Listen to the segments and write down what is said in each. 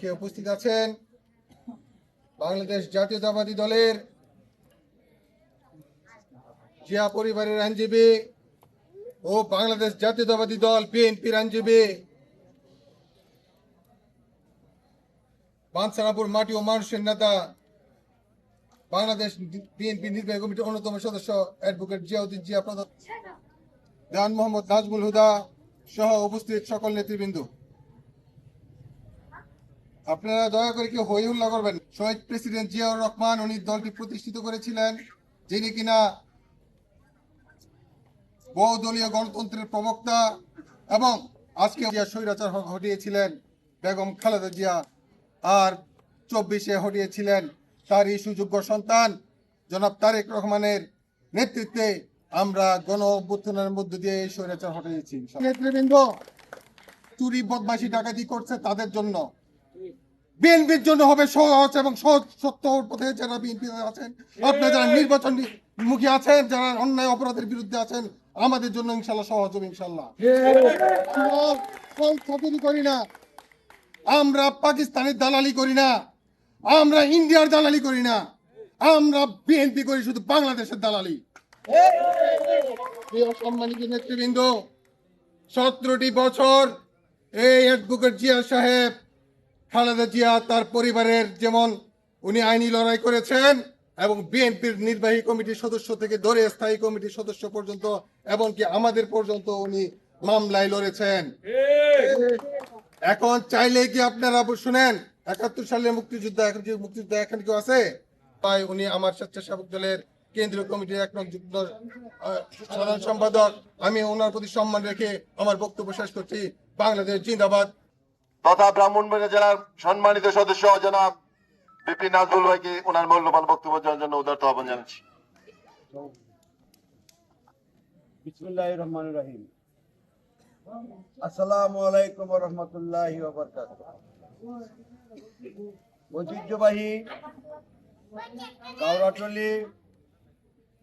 কে উপস্থিত আছেন? বাংলাদেশ জাতীয়তাবাদী দলের জিয়া পরিবারের আইনজীবী ও বাংলাদেশ জাতীয়তাবাদী দল বিএনপির আইনজীবী বাঞ্ছারাপুর মাটি ও মানুষের নেতা, বাংলাদেশ বিএনপি নির্বাহী কমিটির অন্যতম সদস্য অ্যাডভোকেট জিয়াউদ্দিন জিয়া প্রধান। দান মোহাম্মদ নাজমুল হুদা সহ উপস্থিত সকল নেতৃবৃন্দ। আপনারা দয়া করে কেউ হই হুল্লা করবেন শহীদ প্রেসিডেন্ট জিয়াউর রহমান, উনি দলটি প্রতিষ্ঠিত করেছিলেন, যিনি কিনা বহুদলীয় গণতন্ত্রের প্রবক্তা এবং আজকে জিয়া স্বৈরাচার হটিয়েছিলেন বেগম খালেদা জিয়া, আর চব্বিশে হটিয়েছিলেন তারই সুযোগ্য সন্তান জনাব তারেক রহমানের নেতৃত্বে আমরা গণ অভ্যুত্থানের মধ্য দিয়ে এই স্বৈরাচার হটিয়েছি নেতৃবৃন্দ, চুরি বদমাসি ডাকাতি করছে তাদের জন্য। বিএনপির জন্য হবে সহজ এবং সহজ সত্য পথে যারা বিএনপি আছেন আপনারা যারা নির্বাচন মুখী আছেন যারা অন্যায় অপরাধের বিরুদ্ধে আছেন আমাদের জন্য ইনশাল্লাহ সহজ হবে ইনশাল্লাহ। করি না। আমরা পাকিস্তানের দালালি করি না। আমরা ইন্ডিয়ার দালালি করি না। আমরা বিএনপি করি শুধু বাংলাদেশের দালালি। সম্মানিত নেতৃবৃন্দ সতেরোটি বছর এই অ্যাডভোকেট জিয়া সাহেব খালেদা জিয়া তার পরিবারের যেমন উনি আইনি লড়াই করেছেন এবং বিএনপির নির্বাহী কমিটির সদস্য থেকে ধরে স্থায়ী কমিটির সদস্য পর্যন্ত এমনকি আমাদের পর্যন্ত উনি মামলায় লড়েছেন। এখন চাইলে কি আপনারা শুনেন? একাত্তর সালে মুক্তিযুদ্ধ, এখন মুক্তিযুদ্ধ, এখন কেউ আছে? তাই উনি আমার স্বেচ্ছাসেবক দলের কেন্দ্রীয় কমিটির এক যুগ্ম সাধারণ সম্পাদক। আমি ওনার প্রতি সম্মান রেখে আমার বক্তব্য শেষ করছি। বাংলাদেশ জিন্দাবাদ। তথা ব্রাহ্মণবাড়িয়া জেলার সম্মানিত সদস্য জনাব বিপিন নাজমুল ভাইকে ওনার মূল্যবান বক্তব্য দেওয়ার জন্য উদারত আহ্বান জানাচ্ছি। আসসালামু আলাইকুম রহমতুল্লাহ ঐতিহ্যবাহী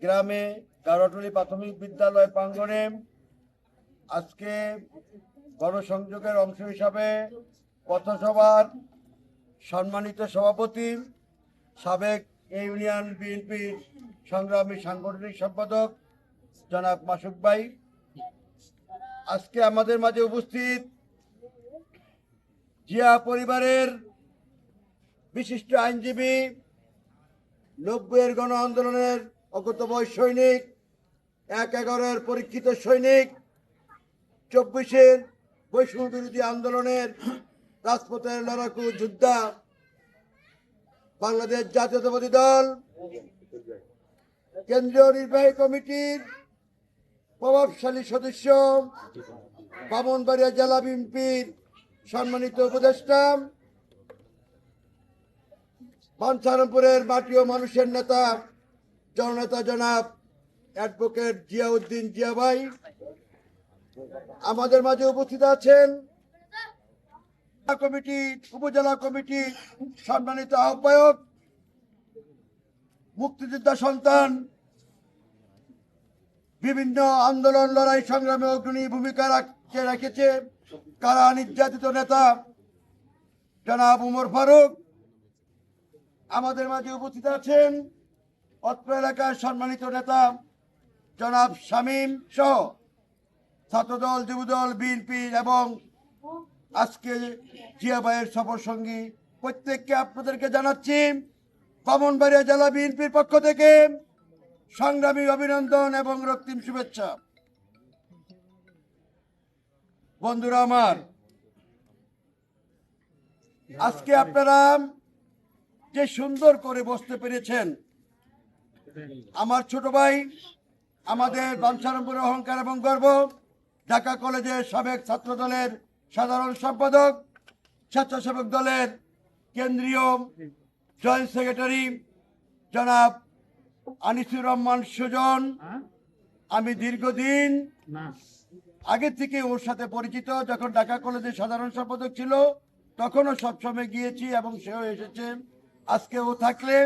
গ্রামে গাওরাটলি প্রাথমিক বিদ্যালয় প্রাঙ্গণে আজকে গণসংযোগের অংশ হিসাবে পথসভার সম্মানিত সভাপতি, সাবেক ইউনিয়ন বিএনপির সংগ্রামী সাংগঠনিক সম্পাদক জনাব মাসুক ভাই। আজকে আমাদের মাঝে উপস্থিত জিয়া পরিবারের বিশিষ্ট আইনজীবী, নব্বইয়ের গণ আন্দোলনের অগতবয় সৈনিক, এক এগারোর পরীক্ষিত সৈনিক, চব্বিশের বৈষ্ণব বিরোধী আন্দোলনের রাজপথের লড়াকু যোদ্ধা বাংলাদেশ জাতীয়তাবাদী দল, কেন্দ্রীয় নির্বাহী কমিটির প্রভাবশালী সদস্য, বামনবাড়িয়া জেলা বিএনপির সম্মানিত উপদেষ্টা, বাঞ্ছারামপুরের মাটি ও মানুষের নেতা, জননেতা জনাব অ্যাডভোকেট জিয়াউদ্দিন জিয়া ভাই আমাদের মাঝে উপস্থিত আছেন কমিটি, উপজেলা কমিটি সম্মানিত আহ্বায়ক, মুক্তিযোদ্ধা সন্তান, বিভিন্ন আন্দোলন, লড়াই, সংগ্রামে অগ্রণী ভূমিকা রাখতে রেখেছে কারা নির্যাতিত নেতা, জনাব উমর ফারুক। আমাদের মাঝে উপস্থিত আছেন অত্র এলাকার সম্মানিত নেতা জনাব শামীম সহ। ছাত্রদল, যুবদল, বিএনপি এবং আজকে জিয়া ভাইয়ের সফর সঙ্গী প্রত্যেককে আপনাদেরকে জানাচ্ছি বামনবাড়িয়া জেলা বিএনপির পক্ষ থেকে সংগ্রামী অভিনন্দন এবং রক্তিম শুভেচ্ছা। বন্ধুরা আমার, আজকে আপনারা যে সুন্দর করে বসতে পেরেছেন, আমার ছোট ভাই, আমাদের বাঞ্ছারমপুর অহংকার এবং গর্ব ঢাকা কলেজের সাবেক ছাত্র দলের সাধারণ সম্পাদক স্বেচ্ছাসেবক দলের কেন্দ্রীয় জয়েন্ট সেক্রেটারি জনাব আনিসুর রহমান সুজন। আমি দীর্ঘদিন আগে থেকে ওর সাথে পরিচিত যখন ঢাকা কলেজের সাধারণ সম্পাদক ছিল তখনও সবসময় গিয়েছি এবং সেও এসেছে। আজকে ও থাকলে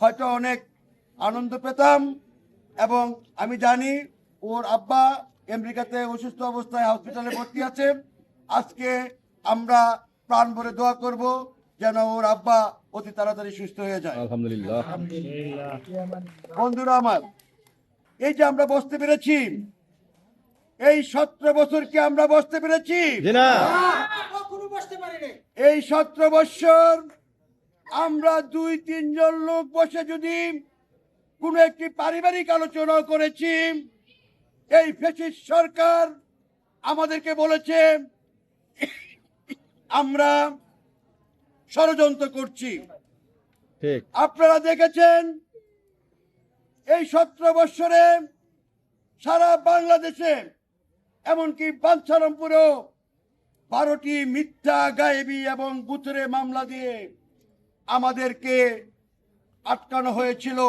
হয়তো অনেক আনন্দ পেতাম এবং আমি জানি ওর আব্বা আমেরিকাতে অসুস্থ অবস্থায় হসপিটালে ভর্তি আছে। আজকে আমরা প্রাণ ভরে দোয়া করব যেন ওর আব্বা অতি তাড়াতাড়ি সুস্থ হয়ে যায়। আলহামদুলিল্লাহ। বন্ধুরা আমার এই যে আমরা বসতে পেরেছি এই সতেরো বছর কি আমরা বসতে পেরেছি। এই সতেরো বছর আমরা দুই তিনজন লোক বসে যদি কোনো একটি পারিবারিক আলোচনা করেছি এই ফেসিস সরকার আমাদেরকে বলেছে আমরা ষড়যন্ত্র করছি। আপনারা দেখেছেন এই সতেরো বৎসরে সারা বাংলাদেশে এমনকি বাঞ্ছারামপুরেও বারোটি মিথ্যা গায়েবী এবং বুথরে মামলা দিয়ে আমাদেরকে আটকানো হয়েছিল।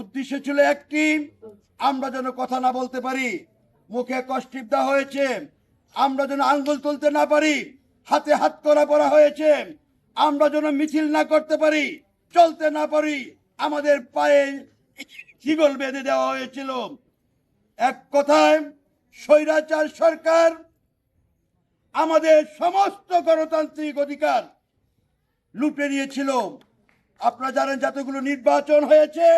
উদ্দেশ্য ছিল একটি, আমরা যেন কথা না বলতে পারি, মুখে কষ্টিপ দেওয়া হয়েছে, আমরা যেন আঙ্গুল তুলতে না পারি, হাতে হাত করা পড়া হয়েছে, আমরা যেন মিছিল না করতে পারি, চলতে না পারি, আমাদের পায়ে শিগল বেঁধে দেওয়া হয়েছিল। এক কথায়, স্বৈরাচার সরকার আমাদের সমস্ত গণতান্ত্রিক অধিকার লুটে নিয়েছিল। আপনারা জানেন যতগুলো নির্বাচন হয়েছে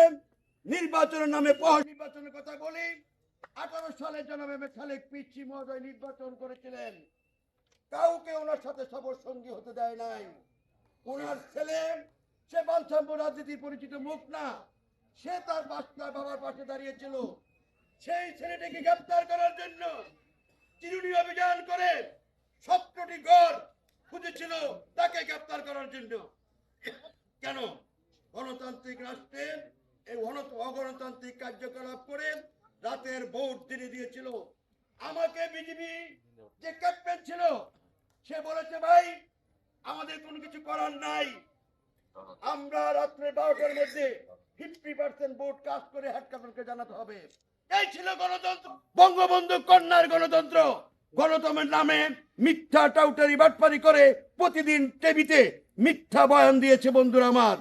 নির্বাচনের নামে নির্বাচনের কথা বলি। আঠারো সালে জনাবে খালেক পিচ্ছি মহোদয় নির্বাচন করেছিলেন। কাউকে ওনার সাথে সবর সঙ্গী হতে দেয় নাই। ওনার ছেলে, সে বাঞ্ছাম্য রাজনীতির পরিচিত মুখ না। সে তার বাচ্চা বাবার পাশে দাঁড়িয়েছিল। সেই ছেলেটিকে গ্রেপ্তার করার জন্য চিরুনি অভিযান করে সতেরোটি ঘর খুঁজেছিল তাকে গ্রেপ্তার করার জন্য। কেন? গণতান্ত্রিক রাষ্ট্রে এই অগণতান্ত্রিক কার্যকলাপ করে রাতের ভোট দিনে দিয়েছিল। আমাকে বিজেপি যে ক্যাপ্টেন ছিল, সে বলেছে, ভাই, আমাদের কোনো কিছু করার নাই। আমরা রাত্রে বারোটার মধ্যে ফিফটি পার্সেন্ট ভোট কাজ করে হেড ক্যাপ্টেনকে জানাতে হবে। এই ছিল গণতন্ত্র। বঙ্গবন্ধু কন্যার গণতন্ত্র। গণতন্ত্রের নামে মিথ্যা টাউটারি বাটপারি করে প্রতিদিন টেবিতে মিথ্যা বয়ান দিয়েছে বন্ধুরা আমার।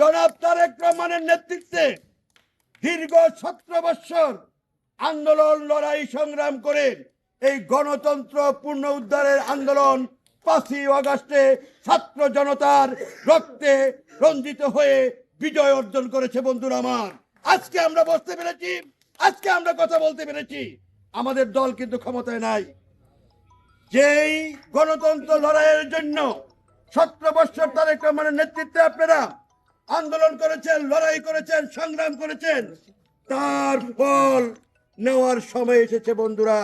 জনাব তারেক রহমানের নেতৃত্বে দীর্ঘ সতেরো বৎসর আন্দোলন, লড়াই, সংগ্রাম করে এই গণতন্ত্র পূর্ণ উদ্ধারের আন্দোলন পাঁচই আগস্টে ছাত্র জনতার রক্তে রঞ্জিত হয়ে বিজয় অর্জন করেছে বন্ধুরা আমার। আজকে আমরা বসতে পেরেছি, আজকে আমরা কথা বলতে পেরেছি। আমাদের দল কিন্তু ক্ষমতায় নাই। যেই গণতন্ত্র লড়াইয়ের জন্য সতেরো বৎসর তারেক রহমানের নেতৃত্বে আপনারা আন্দোলন করেছেন লড়াই করেছেন সংগ্রাম করেছেন তার ফল নেওয়ার সময় এসেছে বন্ধুরা।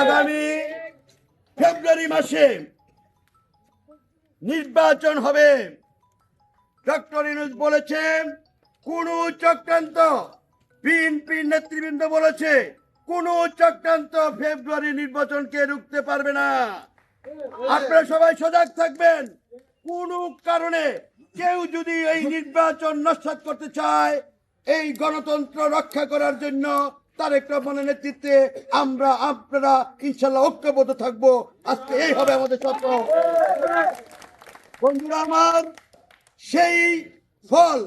আগামী ফেব্রুয়ারি মাসে নির্বাচন হবে। ডক্টর ইনুজ বলেছেন কোন চক্রান্ত বিএনপি নেতৃবৃন্দ বলেছে কোন চক্রান্ত ফেব্রুয়ারি নির্বাচনকে রুখতে পারবে না। আপনারা সবাই সজাগ থাকবেন। কোন কারণে কেউ যদি এই নির্বাচন নস্বাত করতে চায়, এই গণতন্ত্র রক্ষা করার জন্য তারেক রহমানের নেতৃত্বে আমরা, আপনারা ইনশাল্লাহ ঐক্যবদ্ধ থাকব। আজকে এই হবে আমাদের স্বপ্ন। বন্ধুরা আমার, সেই ফল,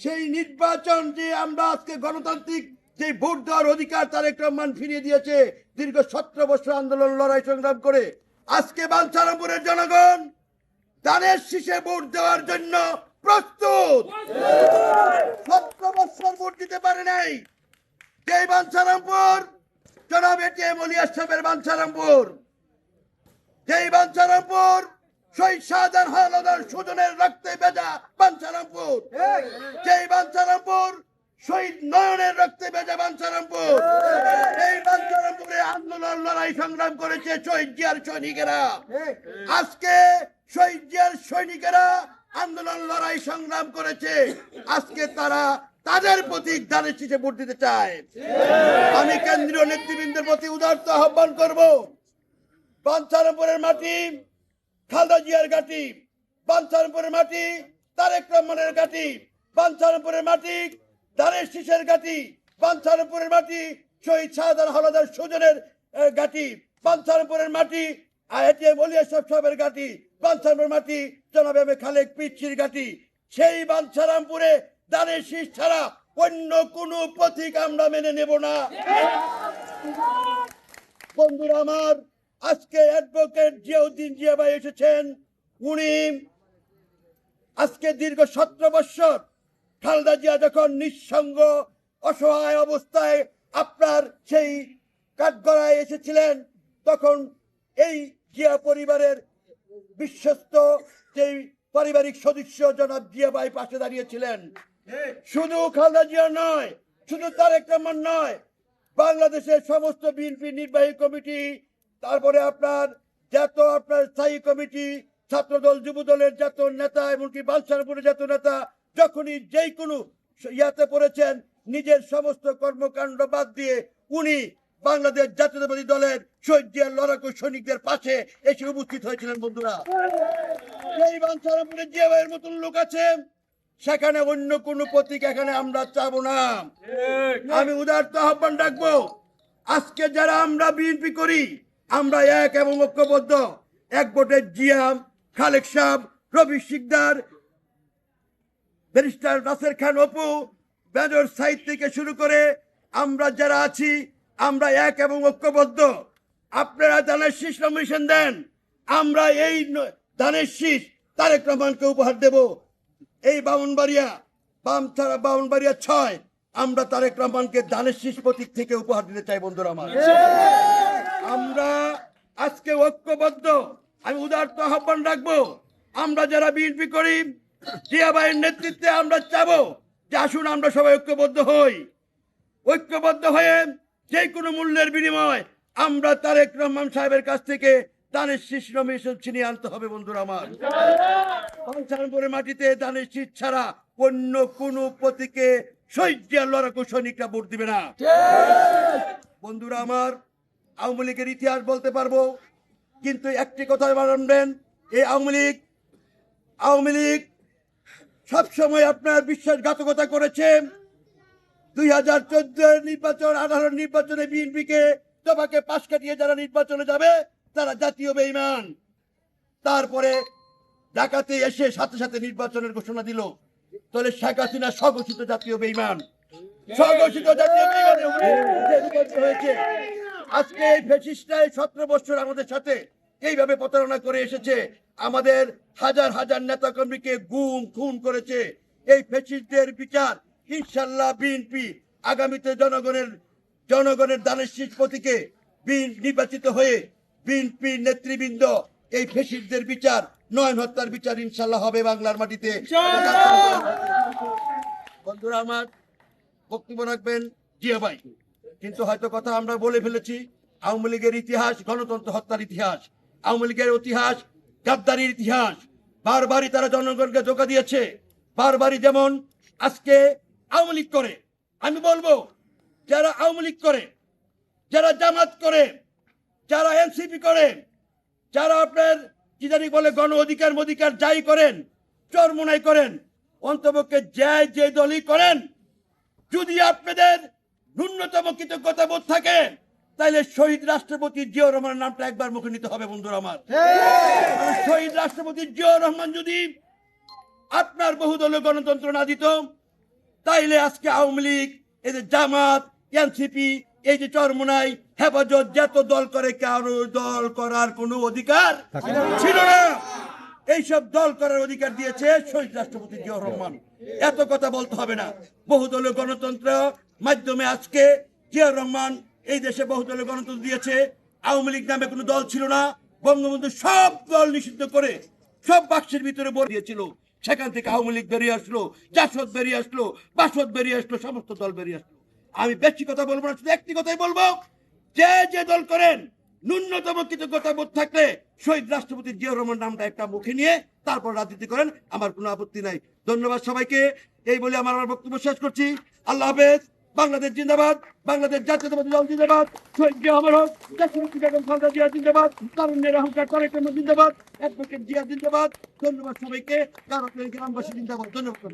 সেই নির্বাচন যে আমরা আজকে গণতান্ত্রিক যে ভোট দেওয়ার অধিকার তারেক রহমান ফিরিয়ে দিয়েছে, দীর্ঘ সতেরো বছর আন্দোলন, লড়াই, সংগ্রাম করে, আজকে বাঞ্ছারামপুরের জনগণ দানের শীষে ভোট দেওয়ার জন্য প্রস্তুত। সতেরো বছর ভোট দিতে পারে নাই। যে বাঞ্ছারামপুর, জনাব এটিএম মলিয়া সাহেবের বাঞ্ছারামপুর। যেই বাঞ্ছারামপুর, শহীদ শাহজাহান হাওলাদার সুজনের রক্তে ভেজা বাঞ্ছারামপুর। যেই বাঞ্ছারামপুর, শহীদ নয়নের রক্তে ভেজা বাঞ্ছারামপুর। এই বাঞ্ছারামপুরে আন্দোলন, লড়াই, সংগ্রাম করেছে শহীদ জিয়ার সৈনিকেরা। আজকে শহীদ সৈনিকেরা আন্দোলন, লড়াই, সংগ্রাম করেছে। আজকে তারা তাদের প্রতি দানের শীষে ভোট দিতে চায়। আমি কেন্দ্রীয় নেতৃবৃন্দের প্রতি উদারত আহ্বান করব। বাঞ্ছারামপুরের মাটি, খালদা জিয়ার ঘাটি। বাঞ্ছারামপুরের মাটি, তারেক রহমানের ঘাটি। বাঞ্ছারামপুরের মাটি দানের শীষের ঘাটি। বাঞ্ছারামপুরের মাটি, শহীদ শাহজাহান হলাদার সুজনের ঘাটি। বাঞ্ছারামপুরের মাটি আইএটিএম বলিয়া সব সবের ঘাটি বাঞ্ছারামপুরের মাটি জনাব এ খালেক পিচ্ছির ঘাটি সেই বাঞ্ছারামপুরে দানের শীষ ছাড়া অন্য কোনো পথিক আমরা মেনে নেব না। বন্ধুরা আমার, আজকে অ্যাডভোকেট জিয়াউদ্দিন জিয়া ভাই এসেছেন। উনি আজকে দীর্ঘ সতেরো বৎসর খালদা জিয়া যখন নিঃসঙ্গ, অসহায় অবস্থায় আপনার সেই কাঠগড়ায় এসেছিলেন, তখন এই জিয়া পরিবারের বিশ্বস্ত যেই পারিবারিক সদস্য জনাব জিয়া ভাই পাশে দাঁড়িয়েছিলেন শুধু খালেদা জিয়া নয় শুধু তারেক রহমান নয় বাংলাদেশের সমস্ত বিএনপি নির্বাহী কমিটি তারপরে আপনার যত আপনার স্থায়ী কমিটি ছাত্রদল যুবদলের যত নেতা এমনকি বালসারপুরের যত নেতা যখনই যেই কোনো ইয়াতে পড়েছেন নিজের সমস্ত কর্মকাণ্ড বাদ দিয়ে উনি বাংলাদেশ জাতীয়তাবাদী দলের শহীদ জিয়ার লড়াকু সৈনিকদের পাশে এসে উপস্থিত হয়েছিলেন বন্ধুরা। এই বাঞ্ছারামপুরে জিয়া ভাইয়ের মতন লোক আছে সেখানে অন্য কোনো প্রতীক এখানে আমরা চাবো না। আমি উদারত আহ্বান রাখব আজকে যারা আমরা বিএনপি করি আমরা এক এবং ঐক্যবদ্ধ। এক ভোটের জিয়াম খালেক সাহ রবি শিকদার ব্যারিস্টার নাসের খান অপু মেজর সাইদ থেকে শুরু করে আমরা যারা আছি আমরা এক এবং ঐক্যবদ্ধ। আপনারা ধানের শীষ নমিনেশন দেন। আমরা এই ধানের শীষ তারেক রহমানকে উপহার দেব। এই বামুনবাড়িয়া বাম ছাড়া বামুনবাড়িয়া ছয়, আমরা তারেক রহমানকে ধানের শীষ প্রতীক থেকে উপহার দিতে চাই, বন্ধুরা আমার। আমরা আজকে ঐক্যবদ্ধ। আমি উদারত আহ্বান রাখব। আমরা যারা বিএনপি করি, জিয়া ভাইয়ের নেতৃত্বে আমরা চাবো যে আসুন আমরা সবাই ঐক্যবদ্ধ হই। ঐক্যবদ্ধ হয়ে যে কোনো মূল্যের বিনিময় আমরা তারেক রহমান সাহেবের কাছ থেকে দানের শীষ নমিনেশন ছিনিয়ে আনতে হবে, বন্ধুরা আমার। পঞ্চানপুরের মাটিতে দানের শীষ ছাড়া অন্য কোন প্রতীকে শহীদ লড়াকু সৈনিকরা ভোট দিবে না। বন্ধুরা আমার, আওয়ামী লীগের ইতিহাস বলতে পারব, কিন্তু একটি কথা মানবেন, এই আওয়ামী লীগ আওয়ামী লীগ সবসময় আপনার বিশ্বাসঘাতকতা করেছে। দুই হাজার চোদ্দ নির্বাচন, আঠারো নির্বাচনে বিএনপিকে তোমাকে পাশ কাটিয়ে যারা নির্বাচনে যাবে, তারা জাতীয় বেইমান তারপরে ঢাকাতে এসে সাথে সাথে নির্বাচনের ঘোষণা দিল। তাহলে শেখ হাসিনা স্বঘোষিত জাতীয় বেইমান স্বঘোষিত জাতীয় হয়েছে। আজকে এই ফেসিস্টায় সতেরো বছর আমাদের সাথে এইভাবে প্রতারণা করে এসেছে। আমাদের হাজার হাজার নেতা কর্মীকে গুম, খুন করেছে। এই ফেসিস্টদের বিচার ইনশাল্লাহ বিএনপি আগামীতে জনগণের জনগণের দানের শীষ প্রতীকে নির্বাচিত হয়ে বিএনপি নেতৃবৃন্দ এই ফেসিস্টদের বিচার নয়ন হত্যার বিচার ইনশাল্লাহ হবে বাংলার মাটিতে। বন্ধুরা আমার বক্তব্য রাখবেন জিয়া ভাই। কিন্তু হয়তো কথা আমরা বলে ফেলেছি আওয়ামী লীগের ইতিহাস গণতন্ত্র হত্যার ইতিহাস। আওয়ামী লীগের ইতিহাস গাদ্দারির ইতিহাস। বারবারই তারা জনগণকে ধোকা দিয়েছে। বারবারই যেমন আজকে আওয়ামী লীগ করে। আমি বলব যারা আওয়ামী লীগ করে যারা জামাত করে যারা এনসিপি করে যারা আপনার কি জানি বলে গণ অধিকার মধিকার যাই করেন চরমোনাই করেন অন্তপক্ষে যে যে দলই করেন যদি আপনাদের ন্যূনতম কৃতজ্ঞতা বোধ থাকে তাহলে শহীদ রাষ্ট্রপতি জিয়াউর রহমানের নামটা একবার মুখে নিতে হবে বন্ধুরা আমার। শহীদ রাষ্ট্রপতি জিয়াউর রহমান যদি আপনার বহুদলীয় গণতন্ত্র না দিত তাইলে আজকে আওয়ামী লীগ এই যে জামাত এনসিপি এই যে চরমোনাই হেফাজত যত দল করে কারও দল করার কোনো অধিকার ছিল না। এইসব দল করার অধিকার দিয়েছে শহীদ রাষ্ট্রপতি জিয়াউর রহমান। এত কথা বলতে হবে না। বহুদলীয় গণতন্ত্র মাধ্যমে আজকে জিয়াউর রহমান এই দেশে বহুদলীয় গণতন্ত্র দিয়েছে। আওয়ামী লীগ নামে কোনো দল ছিল না। বঙ্গবন্ধু সব দল নিষিদ্ধ করে সব বাক্সের ভিতরে ভরে দিয়েছিল। সেখান থেকে আওয়ামী লীগ বেরিয়ে আসলো, জাসদ বেরিয়ে আসলো, বাসদ বেরিয়ে আসলো, সমস্ত দল বেরিয়ে আসলো। আমি বেশি কথা বলব না, শুধু একটি কথাই বলব, যে যে দল করেন, ন্যূনতম কিছু কথা বোধ থাকলে শহীদ রাষ্ট্রপতি জিয়া রহমান নামটা একটা মুখে নিয়ে তারপর রাজনীতি করেন, আমার কোনো আপত্তি নাই। ধন্যবাদ সবাইকে, এই বলে আমার আমার বক্তব্য শেষ করছি। আল্লাহ হাফেজ। বাংলাদেশ জিন্দাবাদ, বাংলাদেশ জাতীয়তাবাদী দল জিন্দাবাদ, শহীদ জিয়া অমর হোক দেশনেত্রী বেগম খালদা জিয়া জিন্দাবাদ, তারুণ্যের অহংকার তারেক রহমান জিন্দাবাদ, অ্যাডভোকেট জিয়া জিন্দাবাদ। ধন্যবাদ সবাইকে গ্রামবাসী জিন্দাবাদ। ধন্যবাদ।